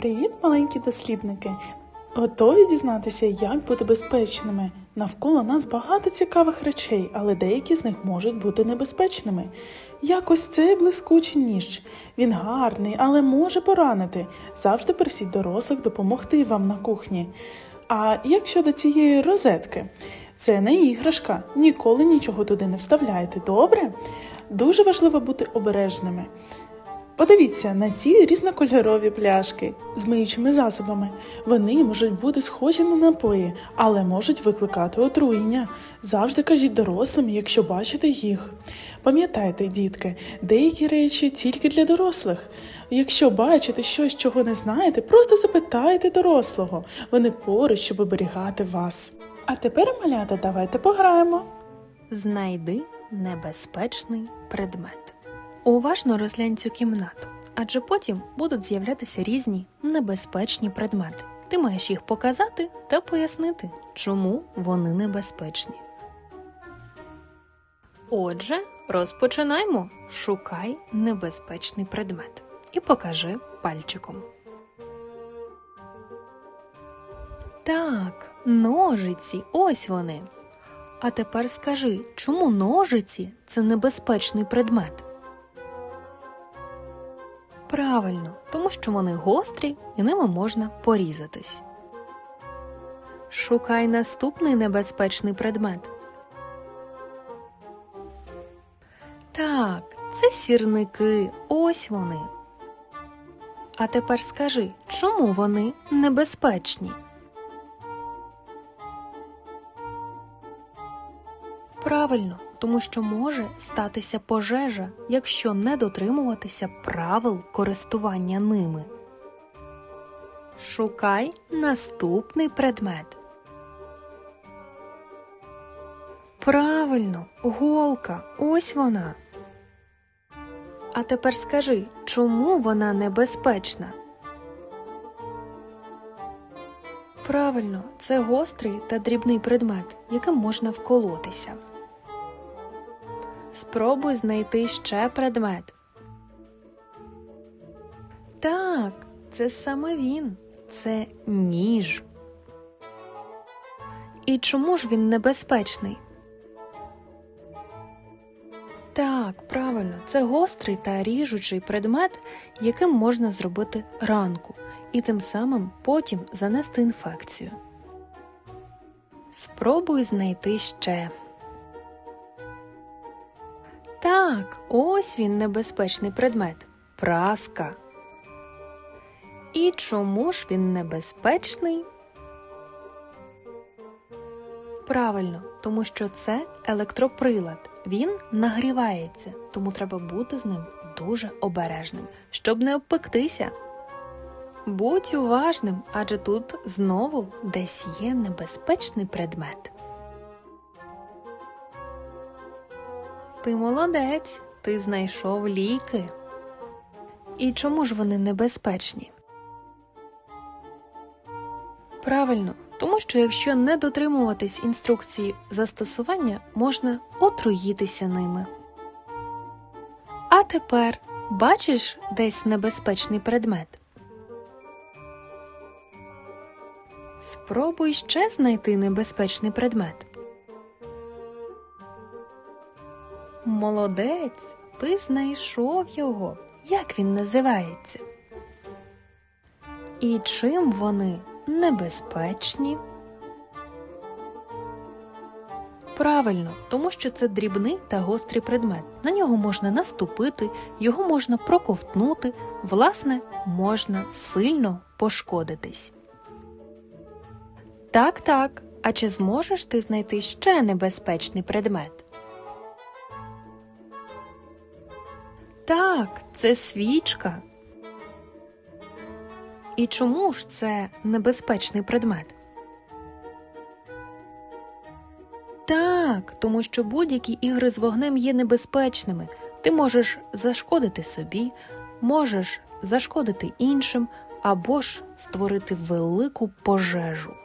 Привіт, маленькі дослідники! Готові дізнатися, як бути безпечними? Навколо нас багато цікавих речей, але деякі з них можуть бути небезпечними. Як ось цей блискучий ніж. Він гарний, але може поранити. Завжди просіть дорослих допомогти вам на кухні. А як щодо цієї розетки? Це не іграшка, ніколи нічого туди не вставляйте, добре? Дуже важливо бути обережними. Подивіться на ці різнокольорові пляшки з миючими засобами. Вони можуть бути схожі на напої, але можуть викликати отруєння. Завжди кажіть дорослим, якщо бачите їх. Пам'ятайте, дітки, деякі речі тільки для дорослих. Якщо бачите щось, чого не знаєте, просто запитайте дорослого. Вони поруч, щоб оберігати вас. А тепер, малята, давайте пограємо. Знайди небезпечний предмет. Уважно розглянь цю кімнату, адже потім будуть з'являтися різні небезпечні предмети. Ти маєш їх показати та пояснити, чому вони небезпечні. Отже, розпочинаймо. Шукай небезпечний предмет і покажи пальчиком. Так, ножиці, ось вони. А тепер скажи, чому ножиці це небезпечний предмет? Правильно, тому що вони гострі і ними можна порізатись. Шукай наступний небезпечний предмет. Так, це сірники. Ось вони. А тепер скажи, чому вони небезпечні? Правильно, тому що може статися пожежа, якщо не дотримуватися правил користування ними. Шукай наступний предмет. Правильно, голка. Ось вона. А тепер скажи, чому вона небезпечна? Правильно, це гострий та дрібний предмет, яким можна вколотися. Спробуй знайти ще предмет. Так, це саме він. Це ніж. І чому ж він небезпечний? Так, правильно, це гострий та ріжучий предмет, яким можна зробити ранку, і тим самим потім занести інфекцію. Спробуй знайти ще. Так, ось він небезпечний предмет праска. І чому ж він небезпечний? Правильно, тому що це електроприлад. Він нагрівається, тому треба бути з ним дуже обережним, щоб не обпектися. Будь уважним, адже тут знову десь є небезпечний предмет. Ти молодець, ти знайшов ліки. І чому ж вони небезпечні? Правильно, тому що якщо не дотримуватись інструкції застосування, можна отруїтися ними. А тепер бачиш десь небезпечний предмет? Спробуй ще знайти небезпечний предмет. Молодець, ти знайшов його. Як він називається? І чим вони небезпечні? Правильно, тому що це дрібний та гострий предмет. На нього можна наступити, його можна проковтнути, власне, можна сильно пошкодитись. Так, так. А чи зможеш ти знайти ще небезпечний предмет? Так, це свічка. І чому ж це небезпечний предмет? Так, тому що будь-які ігри з вогнем є небезпечними. Ти можеш зашкодити собі, можеш зашкодити іншим або ж створити велику пожежу.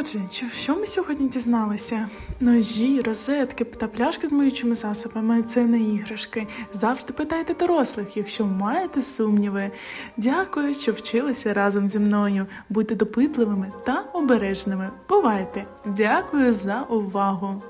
Отже, чи- що ми сьогодні дізналися? Ножі, розетки та пляшки з миючими засобами це не іграшки. Завжди питайте дорослих, якщо маєте сумніви. Дякую, що вчилися разом зі мною. Будьте допитливими та обережними. Бувайте! Дякую за увагу!